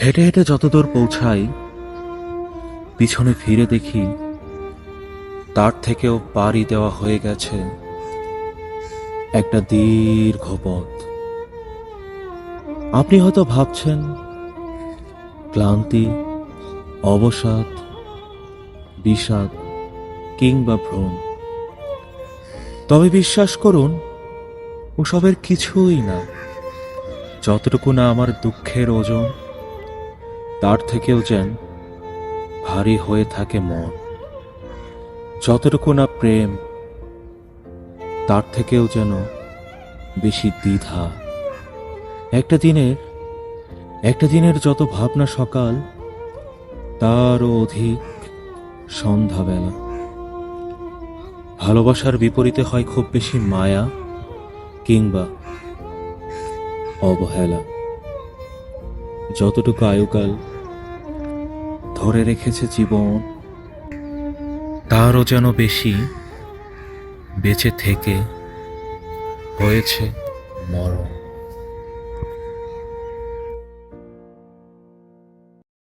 হেঁটে হেঁটে যতদূর পৌঁছাই, পিছনে ফিরে দেখি তার থেকেও পাড়ি দেওয়া হয়ে গেছে একটা দীর্ঘ পথ আপনি হয়তো ভাবছেন, ক্লান্তি, অবসাদ, বিষাদ কিংবা ভ্রম। তবে বিশ্বাস করুন, ওসবের কিছুই না, যতটুকু না আমার দুঃখের ওজন তার থেকেও যেন ভারী হয়ে থাকে মন। যতটুকু না প্রেম, তার থেকেও যেন বেশি দ্বিধা। একটা দিনের একটা দিনের যত ভাবনা সকাল, তারও অধিক সন্ধ্যাবেলা। ভালোবাসার বিপরীতে হয় খুব বেশি মায়া কিংবা অবহেলা। যতটুকু আয়ুকাল ধরে রেখেছে জীবন। তারও যেন বেশি বেঁচে থেকে হয়েছে মরণ।